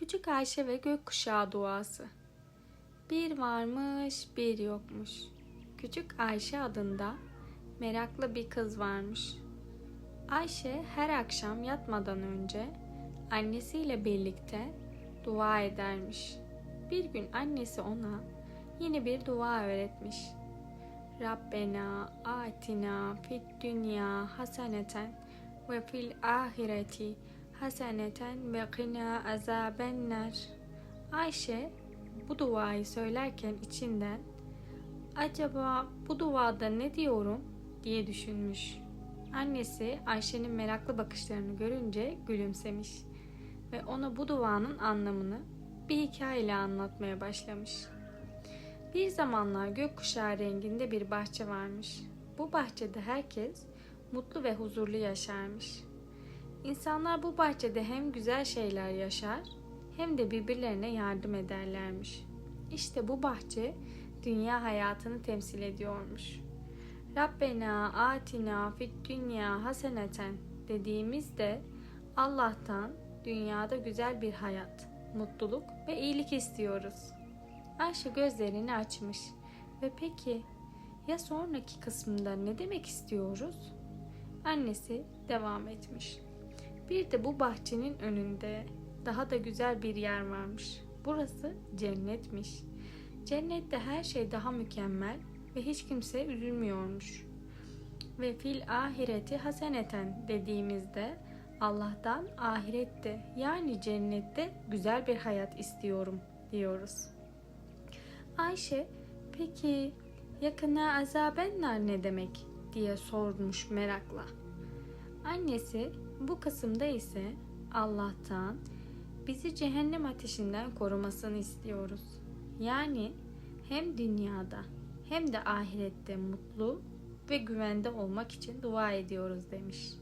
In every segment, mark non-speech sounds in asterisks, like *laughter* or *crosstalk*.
Küçük Ayşe ve Gökkuşağı duası. Bir varmış, bir yokmuş. Küçük Ayşe adında meraklı bir kız varmış. Ayşe her akşam yatmadan önce annesiyle birlikte dua edermiş. Bir gün annesi ona yeni bir dua öğretmiş. Rabbena atina fid dünya haseneten ve fil ahireti haseneten ve qina azabennar. Ayşe bu duayı söylerken içinden acaba bu duada ne diyorum diye düşünmüş. Annesi Ayşe'nin meraklı bakışlarını görünce gülümsemiş ve ona bu duanın anlamını bir hikayeyle anlatmaya başlamış. Bir zamanlar gökkuşağı renginde bir bahçe varmış. Bu bahçede herkes mutlu ve huzurlu yaşarmış. İnsanlar bu bahçede hem güzel şeyler yaşar hem de birbirlerine yardım ederlermiş. İşte bu bahçe dünya hayatını temsil ediyormuş. Rabbena atina fid dünya haseneten dediğimizde Allah'tan dünyada güzel bir hayat, mutluluk ve iyilik istiyoruz. Ayşe gözlerini açmış ve peki ya sonraki kısmında ne demek istiyoruz? Annesi devam etmiş. Bir de bu bahçenin önünde daha da güzel bir yer varmış. Burası cennetmiş. Cennette her şey daha mükemmel ve hiç kimse üzülmüyormuş. Ve fil ahireti haseneten dediğimizde Allah'tan ahirette yani cennette güzel bir hayat istiyorum diyoruz. Ayşe peki yakına azabenler ne demek diye sormuş merakla. Annesi bu kısımda ise Allah'tan bizi cehennem ateşinden korumasını istiyoruz. Yani hem dünyada hem de ahirette mutlu ve güvende olmak için dua ediyoruz demiş.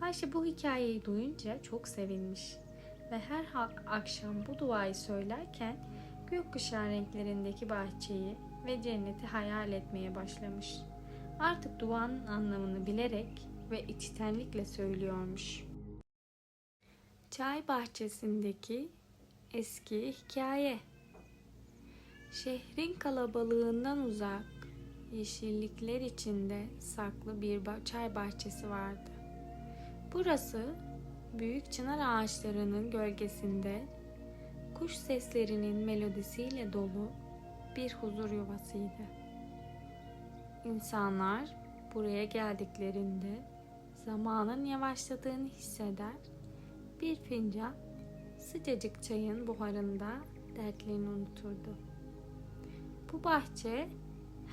Ayşe bu hikayeyi duyunca çok sevinmiş ve her akşam bu duayı söylerken gökkuşağı renklerindeki bahçeyi ve cenneti hayal etmeye başlamış. Artık duanın anlamını bilerek ve içtenlikle söylüyormuş. Çay bahçesindeki eski hikaye. Şehrin kalabalığından uzak, yeşillikler içinde saklı bir çay bahçesi vardı. Burası büyük çınar ağaçlarının gölgesinde kuş seslerinin melodisiyle dolu bir huzur yuvasıydı. İnsanlar buraya geldiklerinde zamanın yavaşladığını hisseder, bir fincan sıcacık çayın buharında dertlerini unuturdu. Bu bahçe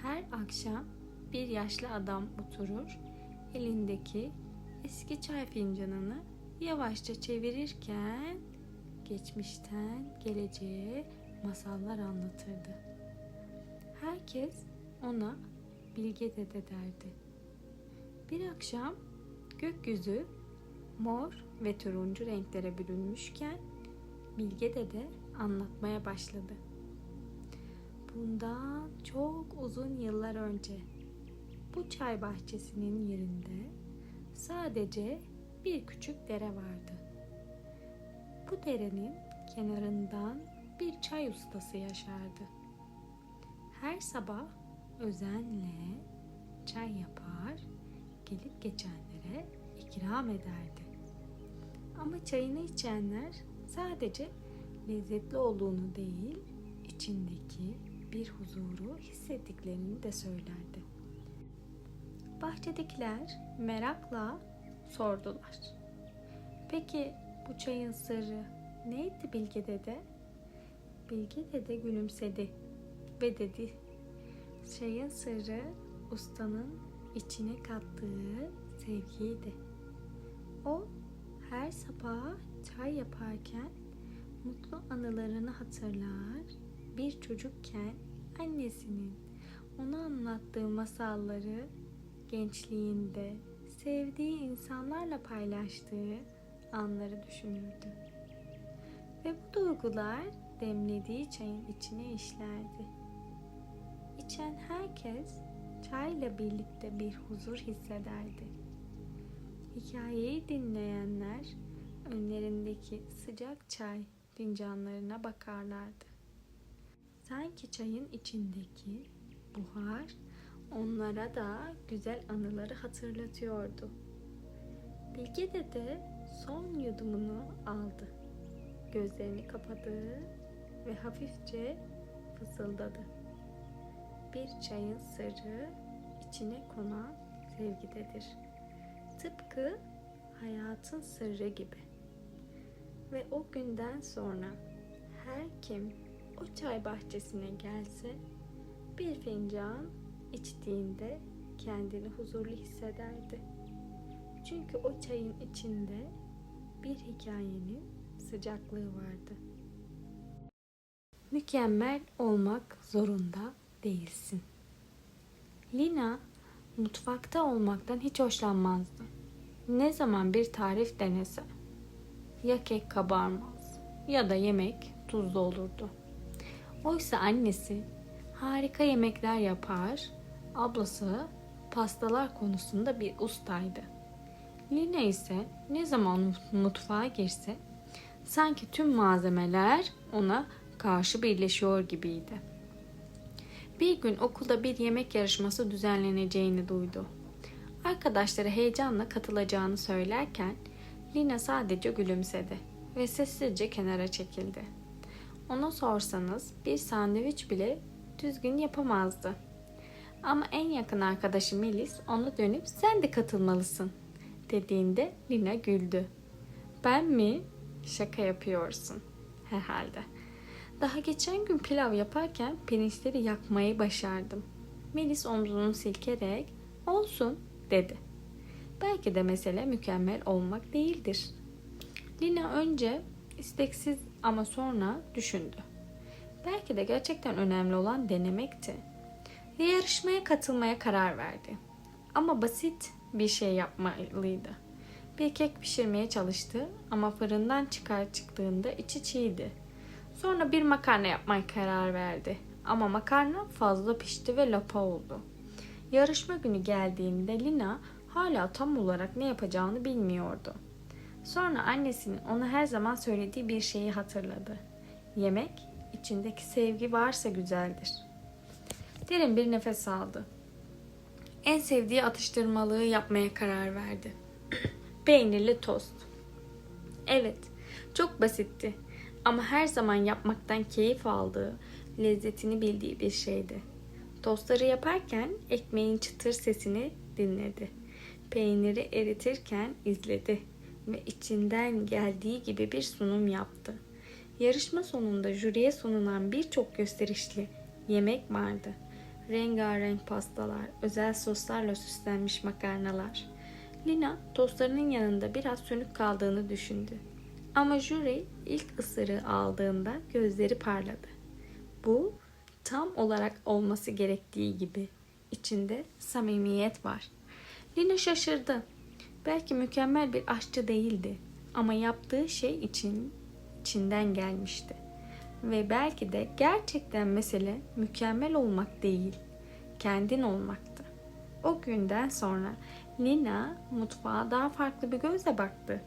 her akşam bir yaşlı adam oturur, elindeki eski çay fincanını yavaşça çevirirken geçmişten geleceğe masallar anlatırdı. Herkes ona Bilge Dede derdi. Bir akşam gökyüzü mor ve turuncu renklere bürünmüşken Bilge Dede anlatmaya başladı. Bundan çok uzun yıllar önce bu çay bahçesinin yerinde sadece bir küçük dere vardı. Bu derenin kenarından bir çay ustası yaşardı. Her sabah özenle çay yapar, gelip geçenlere ikram ederdi. Ama çayını içenler sadece lezzetli olduğunu değil, içindeki bir huzuru hissettiklerini de söylerdi. Bahçedekiler merakla sordular. Peki bu çayın sırrı neydi Bilge dede? Bilge dede gülümsedi ve dedi Çayın sırrı ustanın içine kattığı sevgiydi. O her sabah çay yaparken mutlu anılarını hatırlar, bir çocukken annesinin ona anlattığı masalları gençliğinde sevdiği insanlarla paylaştığı anları düşünürdü. Ve bu duygular demlediği çayın içine işlerdi. İçen herkes çayla birlikte bir huzur hissederdi. Hikayeyi dinleyenler önlerindeki sıcak çay fincanlarına bakarlardı. Sanki çayın içindeki buhar onlara da güzel anıları hatırlatıyordu. Bilge dede son yudumunu aldı. Gözlerini kapadı ve hafifçe fısıldadı. Bir çayın sırrı içine konan sevgidedir. Tıpkı hayatın sırrı gibi. Ve o günden sonra her kim o çay bahçesine gelse bir fincan içtiğinde kendini huzurlu hissederdi. Çünkü o çayın içinde bir hikayenin sıcaklığı vardı. Mükemmel olmak zorunda değilsin. Lina mutfakta olmaktan hiç hoşlanmazdı. Ne zaman bir tarif denese ya kek kabarmaz ya da yemek tuzlu olurdu. Oysa annesi harika yemekler yapar, ablası pastalar konusunda bir ustaydı. Lina ise ne zaman mutfağa girse sanki tüm malzemeler ona karşı birleşiyor gibiydi. Bir gün okulda bir yemek yarışması düzenleneceğini duydu. Arkadaşları heyecanla katılacağını söylerken Lina sadece gülümsedi ve sessizce kenara çekildi. Ona sorsanız bir sandviç bile düzgün yapamazdı. Ama en yakın arkadaşı Melis ona dönüp sen de katılmalısın dediğinde Lina güldü. Ben mi? Şaka yapıyorsun herhalde. Daha geçen gün pilav yaparken pirinçleri yakmayı başardım. Melis omzunu silkerek olsun dedi. Belki de mesele mükemmel olmak değildir. Lina önce isteksiz ama sonra düşündü. Belki de gerçekten önemli olan denemekti. Ve yarışmaya katılmaya karar verdi. Ama basit bir şey yapmalıydı. Bir kek pişirmeye çalıştı ama fırından çıkar çıktığında içi çiğdi. Sonra bir makarna yapmaya karar verdi. Ama makarna fazla pişti ve lapa oldu. Yarışma günü geldiğinde Lina hala tam olarak ne yapacağını bilmiyordu. Sonra annesinin ona her zaman söylediği bir şeyi hatırladı. Yemek içindeki sevgi varsa güzeldir. Derin bir nefes aldı. En sevdiği atıştırmalığı yapmaya karar verdi. *clears throat* Peynirli tost. Evet, çok basitti ama her zaman yapmaktan keyif aldığı, lezzetini bildiği bir şeydi. Tostları yaparken ekmeğin çıtır sesini dinledi. Peyniri eritirken izledi ve içinden geldiği gibi bir sunum yaptı. Yarışma sonunda jüriye sunulan birçok gösterişli yemek vardı. Rengarenk pastalar, özel soslarla süslenmiş makarnalar. Lina tostlarının yanında biraz sönük kaldığını düşündü. Ama jüri ilk ısırığı aldığında gözleri parladı. Bu tam olarak olması gerektiği gibi. İçinde samimiyet var. Lina şaşırdı. Belki mükemmel bir aşçı değildi ama yaptığı şey için içinden gelmişti. Ve belki de gerçekten mesele mükemmel olmak değil, kendin olmaktı. O günden sonra Lina mutfağa daha farklı bir gözle baktı.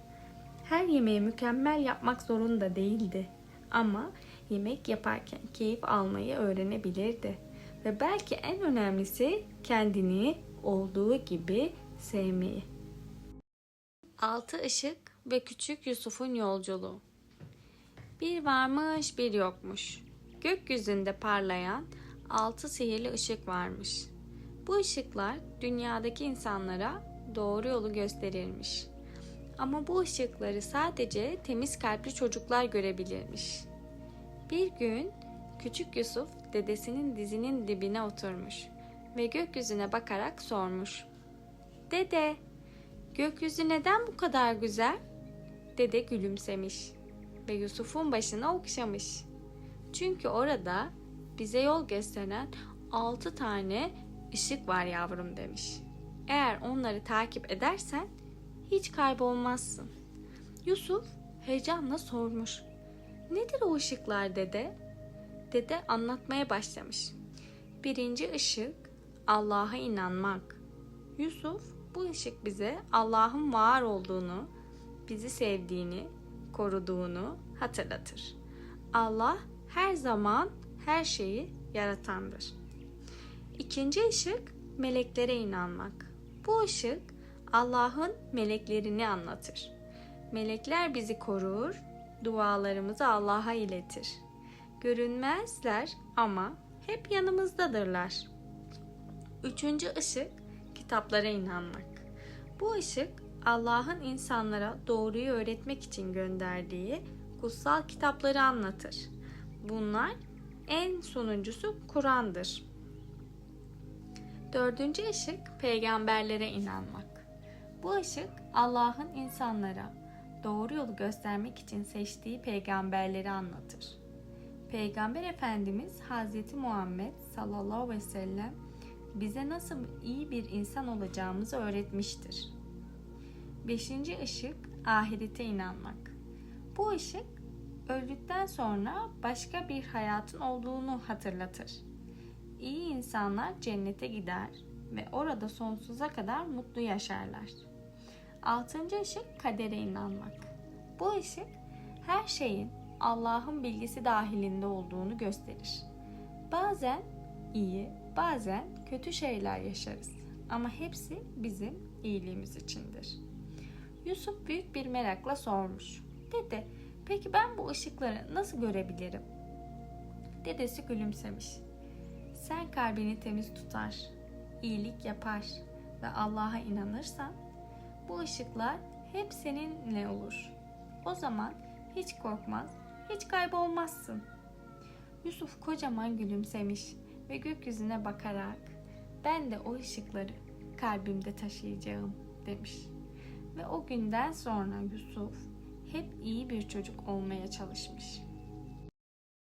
Her yemeği mükemmel yapmak zorunda değildi. Ama yemek yaparken keyif almayı öğrenebilirdi. Ve belki en önemlisi kendini olduğu gibi sevmeyi. Altı ışık ve küçük Yusuf'un yolculuğu. Bir varmış bir yokmuş. Gökyüzünde parlayan altı sihirli ışık varmış. Bu ışıklar dünyadaki insanlara doğru yolu gösterirmiş. Ama bu ışıkları sadece temiz kalpli çocuklar görebilirmiş. Bir gün küçük Yusuf dedesinin dizinin dibine oturmuş ve gökyüzüne bakarak sormuş. Dede, gökyüzü neden bu kadar güzel? Dede gülümsemiş ve Yusuf'un başını okşamış. Çünkü orada bize yol gösteren altı tane ışık var yavrum demiş. Eğer onları takip edersen hiç kaybolmazsın. Yusuf heyecanla sormuş. Nedir o ışıklar dede? Dede anlatmaya başlamış. Birinci ışık Allah'a inanmak. Yusuf bu ışık bize Allah'ın var olduğunu, bizi sevdiğini, koruduğunu hatırlatır. Allah her zaman her şeyi yaratandır. İkinci ışık meleklere inanmak. Bu ışık Allah'ın meleklerini anlatır. Melekler bizi korur, dualarımızı Allah'a iletir. Görünmezler ama hep yanımızdadırlar. Üçüncü ışık kitaplara inanmak. Bu ışık Allah'ın insanlara doğruyu öğretmek için gönderdiği kutsal kitapları anlatır. Bunlar en sonuncusu Kur'an'dır. Dördüncü ışık peygamberlere inanmak. Bu ışık Allah'ın insanlara doğru yolu göstermek için seçtiği peygamberleri anlatır. Peygamber Efendimiz Hazreti Muhammed sallallahu aleyhi ve sellem bize nasıl iyi bir insan olacağımızı öğretmiştir. Beşinci ışık ahirete inanmak. Bu ışık öldükten sonra başka bir hayatın olduğunu hatırlatır. İyi insanlar cennete gider ve orada sonsuza kadar mutlu yaşarlar. Altıncı ışık kadere inanmak. Bu ışık her şeyin Allah'ın bilgisi dahilinde olduğunu gösterir. Bazen iyi, bazen kötü şeyler yaşarız ama hepsi bizim iyiliğimiz içindir. Yusuf büyük bir merakla sormuş. Dede, peki ben bu ışıkları nasıl görebilirim? Dedesi gülümsemiş. Sen kalbini temiz tutar, iyilik yapar ve Allah'a inanırsan bu ışıklar hep seninle olur. O zaman hiç korkmaz, hiç kaybolmazsın. Yusuf kocaman gülümsemiş ve gökyüzüne bakarak ben de o ışıkları kalbimde taşıyacağım demiş. Ve o günden sonra Yusuf hep iyi bir çocuk olmaya çalışmış.